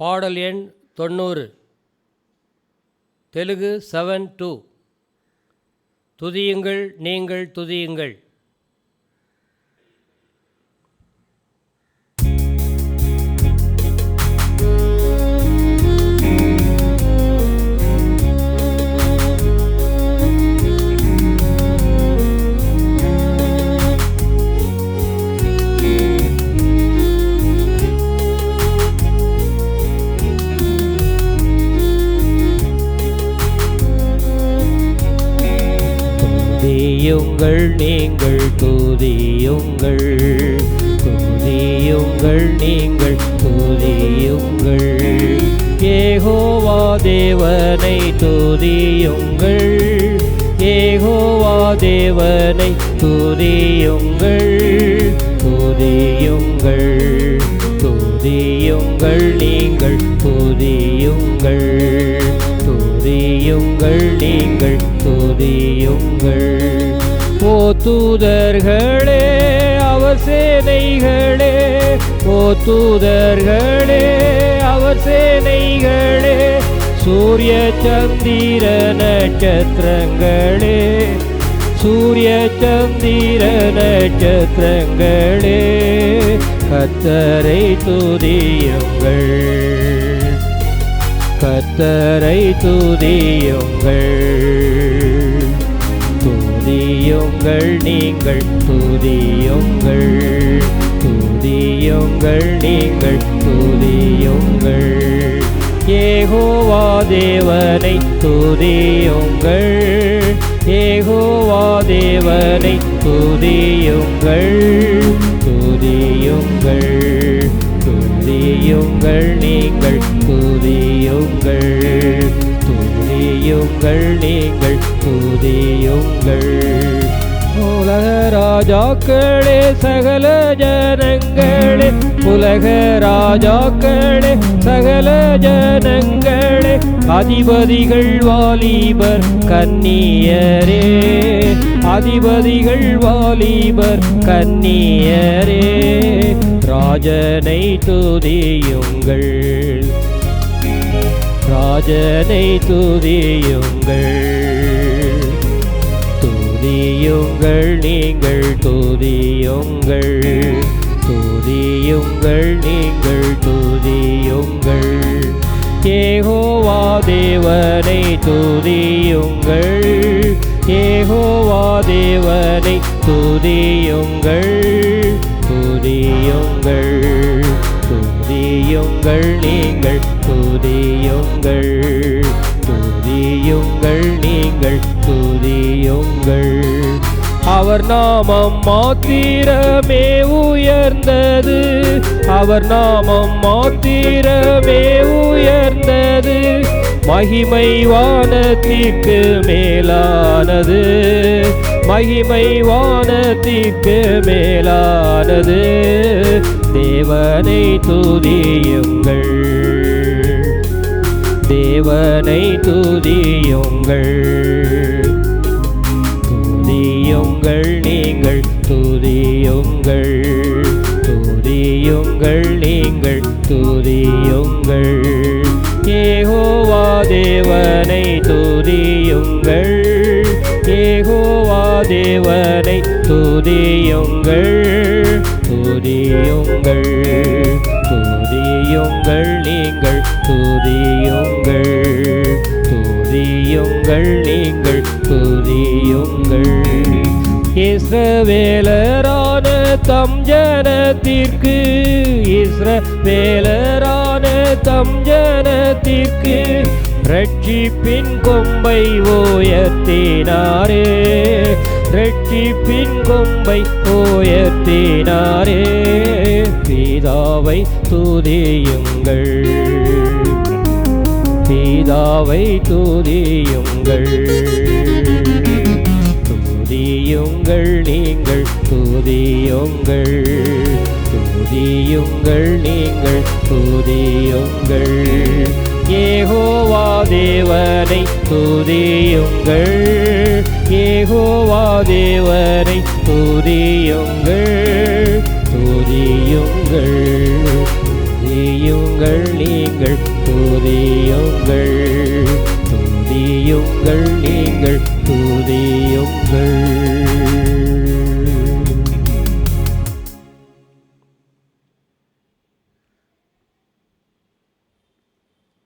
பாடல் எண் தொண்ணூறு. தெலுங்கு செவன் டூ துதியுங்கள் நீங்கள் துதியுங்கள். துதியுங்கள் நீங்கள் துதியுங்கள். துதியுங்கள் நீங்கள் துதியுங்கள். ஏகோவா தேவனை துதியுங்கள். ஏகோவா தேவனை துதியுங்கள். துதியுங்கள் துதியுங்கள் நீங்கள் துதியுங்கள். துதியுங்கள் நீங்கள் துதியுங்கள் ஓ தூதர்களே அவர் சேனைகளே. ஓ தூதர்களே அவர் சேனைகளே. சூரிய சந்திர நட்சத்திரங்களே. சூரிய சந்திர நட்சத்திரங்களே. கத்தரை துதியுங்கள். கத்தரை துதியுங்கள். துதியுங்கள் நீங்கள் துதியுங்கள். துதியுங்கள் நீங்கள் துதியுங்கள். ஏகோவா தேவனை துதியுங்கள். ஏகோவா தேவனை துதியுங்கள். துதியுங்கள் துதியுங்கள் நீங்கள் துதியுங்கள் துதியுங்கள் நீங்கள் துதியுங்கள். உலக ராஜாக்களே சகல ஜனங்களே உலக ராஜாக்களே சகல ஜனங்களே அதிபதிகள் வாலிபர் கன்னியரே. அதிபதிகள் வாலிபர் கன்னியரே. ராஜனை துதியுங்கள். ராஜனை துதியுங்கள் துதியுங்கள் நீங்கள் துதியுங்கள் துதியுங்கள் நீங்கள் துதியுங்கள் ஏகோவா தேவனை துதியுங்கள் ஏகோவா தேவனை துதியுங்கள் துதியுங்கள் துதியுங்கள் நீங்கள் துதியுங்கள். துதியுங்கள் நீங்கள் துதியுங்கள். அவர் நாமம் மாத்திரமே உயர்ந்தது. அவர் நாமம் மாத்திரமே உயர்ந்தது. மகிமை வானத்திற்கு மேலானது. மகிமை வானத்திற்கு மேலானது. தேவனை துதியுங்கள். தேவனை துதியுங்கள் துதியுங்கள் நீங்கள் துதியுங்கள் துதியுங்கள் நீங்கள் துதியுங்கள் ஏகோவா தேவனை துதியுங்கள் ஏகோவா தேவனை துதியுங்கள் துதியுங்கள் துதியுங்கள் நீங்கள் துதி துதியுங்கள் நீங்கள் துதியுங்கள் இஸ்ரவேலரான தம் ஜனத்திற்கு இஸ்ரவேலரான தம் ஜனத்திற்கு ரட்சிப்பின் கொம்பை ஓயத்தினாரே ரட்சிப்பின் கொம்பை ஓயத்தினாரே. பிதாவை துதியுங்கள். பிதாவை துதியுங்கள். துதியுங்கள் நீங்கள் துதியுங்கள். துதியுங்கள் நீங்கள் துதியுங்கள். ஏகோவா தேவனை துதியுங்கள். ஏகோவா தேவனை தூதியுங்கள் துதியுங்கள். துதியுங்கள் துதியுங்கள் நீங்கள் துதியுங்கள்